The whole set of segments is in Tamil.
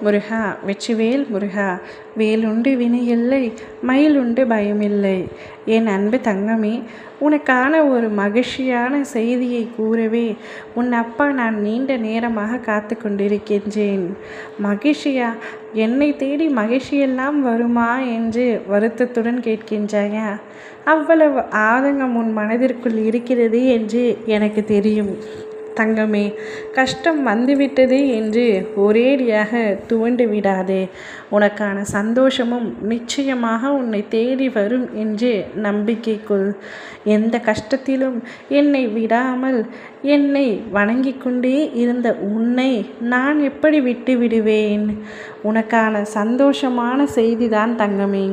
முருகா வெற்றிவேல் முருகா வேலுண்டு வினையில்லை மயிலுண்டு பயமில்லை. என் அன்பு தங்கமே உனக்கான ஒரு மகிழ்ச்சியான செய்தியை கூறவே உன் அப்பா நான் நீண்ட நேரமாக காத்து கொண்டிருக்கின்றேன். மகிழ்ச்சியா? என்னை தேடி மகிழ்ச்சியெல்லாம் வருமா என்று வருத்தத்துடன் கேட்கின்றாயா? அவ்வளவு ஆதங்கம் உன் மனதிற்குள் இருக்கிறது என்று எனக்கு தெரியும். தங்கமே கஷ்டம் வந்துவிட்டது என்று ஒரேடியாக துவண்டு விடாதே. உனக்கான சந்தோஷமும் நிச்சயமாக உன்னை தேடி வரும் என்று நம்பிக்கை கொள் எந்த கஷ்டத்திலும் என்னை விடாமல் என்னை வணங்கி கொண்டே இருந்த உன்னை நான் எப்படி விட்டு விடுவேன் உனக்கான சந்தோஷமான செய்திதான் தங்கமே.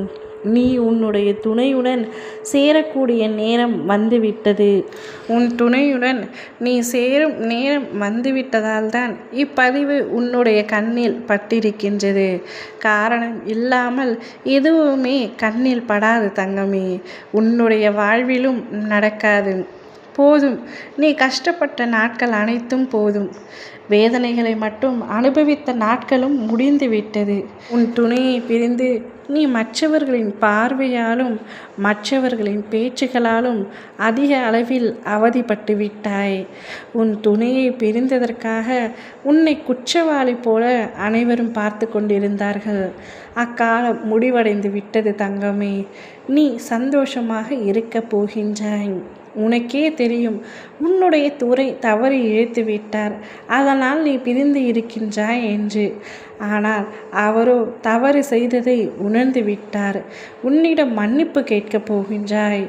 நீ உன்னுடைய துணையுடன் சேரக்கூடிய நேரம் வந்துவிட்டது. உன் துணையுடன் நீ சேரும் நேரம் வந்துவிட்டதால் தான் இப்பதிவு உன்னுடைய கண்ணில் பட்டிருக்கின்றது. காரணம் இல்லாமல் எதுவுமே கண்ணில் படாது தங்கமே. உன்னுடைய வாழ்விலும் நடக்காது. போதும். நீ கஷ்டப்பட்ட நாட்கள் அனைத்தும் போதும். வேதனைகளை மட்டும் அனுபவித்த நாட்களும் முடிந்துவிட்டது. உன் துணையை பிரிந்து நீ மற்றவர்களின் பார்வையாலும் மற்றவர்களின் பேச்சுகளாலும் அதிக அளவில் அவதிப்பட்டு விட்டாய். உன் துணையை பிரிந்ததற்காக உன்னை குற்றவாளி போல அனைவரும் பார்த்து கொண்டிருந்தார்கள். அக்காலம் முடிவடைந்து விட்டது தங்கமே. நீ சந்தோஷமாக இருக்கப் போகின்றாய். உனக்கே தெரியும். உன்னுடைய துறை தவறி இழுத்து விட்டார். அதனால் நீ பிரிந்து இருக்கின்றாய் என்று. ஆனால் அவரோ தவறு செய்ததை உணர்ந்து விட்டார். உன்னிடம் மன்னிப்பு கேட்கப் போகின்றாய்.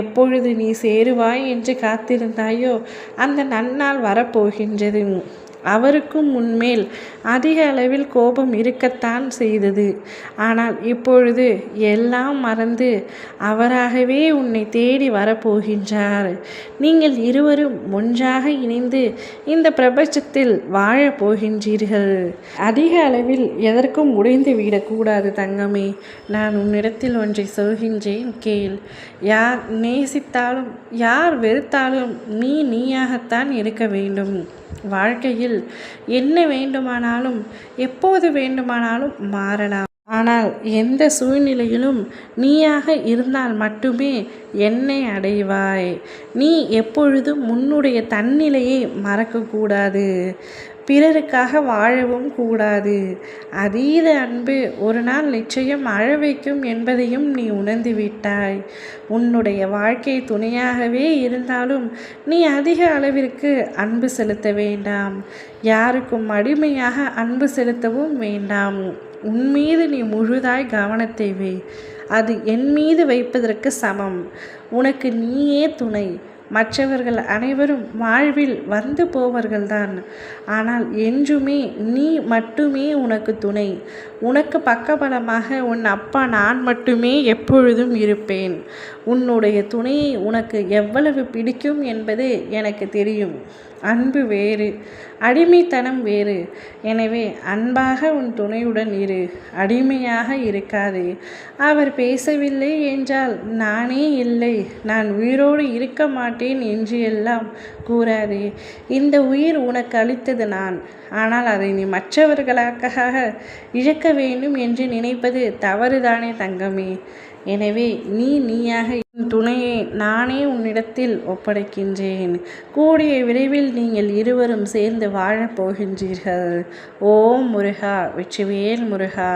எப்பொழுது நீ சேருவாய் என்று காத்திருந்தாயோ அந்த நன்னாள் வரப்போகின்றது. அவருக்கும் உன்மேல் அதிக அளவில் கோபம் இருக்கத்தான் செய்தது. ஆனால் இப்பொழுது எல்லாம் மறந்து அவராகவே உன்னை தேடி வரப்போகின்றார். நீங்கள் இருவரும் ஒன்றாக இணைந்து இந்த பிரபஞ்சத்தில் வாழப் போகின்றீர்கள். அதிக அளவில் எதற்கும் உடைந்து விடக்கூடாது தங்கமே. நான் உன்னிடத்தில் ஒன்றை சொல்கின்றேன் கேள். யார் நேசித்தாலும் யார் வெறுத்தாலும் நீ நீயாகத்தான் இருக்க வேண்டும். வாழ்க்கையில் என்ன வேண்டுமானாலும் எப்போது வேண்டுமானாலும் மாறலாம். ஆனால் எந்த சூழ்நிலையிலும் நீயாக இருந்தால் மட்டுமே என்னை அடைவாய். நீ எப்பொழுதும் உன்னுடைய தன்னிலையை மறக்கக்கூடாது பிறருக்காக வாழவும் கூடாது. அதீத அன்பு ஒரு நாள் நிச்சயம் அழ வைக்கும் என்பதையும் நீ உணர்ந்து விட்டாய். உன்னுடைய வாழ்க்கை துணையாகவே இருந்தாலும் நீ அதிக அளவிற்கு அன்பு செலுத்த வேண்டாம். யாருக்கும் அடிமையாக அன்பு செலுத்தவும் வேண்டாம். உன் மீது நீ முழுதாய் கவனத்தை வை. அது என் மீது வைப்பதற்கு சமம். உனக்கு நீயே துணை. மற்றவர்கள் அனைவரும் வாழ்வில் வந்து போவர்கள்தான். ஆனால் என்றுமே நீ மட்டுமே உனக்கு துணை. உனக்கு பக்கபலமாக உன் அப்பா நான் மட்டுமே எப்பொழுதும் இருப்பேன். உன்னுடைய துணையை உனக்கு எவ்வளவு பிடிக்கும் என்பது எனக்கு தெரியும். அன்பு வேறு அடிமைத்தனம் வேறு. எனவே அன்பாக உன் துணையுடன் இரு. அடிமையாக இருக்காதே. அவர் பேசவில்லை என்றால் நானே இல்லை. நான் உயிரோடு இருக்க மாட்டேன். மாட்டேன் என்று எல்லாம் கூறாதே. இந்த உயிர் உனக்கு அளித்தது நான். ஆனால் அதை நீ மற்றவர்களுக்காக இழக்க வேண்டும் என்று நினைப்பது தவறுதானே தங்கமே. எனவே நீ நீயாக என் துணையை நானே உன்னிடத்தில் ஒப்படைக்கின்றேன். கூடிய விரைவில் நீங்கள் இருவரும் சேர்ந்து வாழப் போகின்றீர்கள். ஓம் முருகா வெற்றிவேல் முருகா.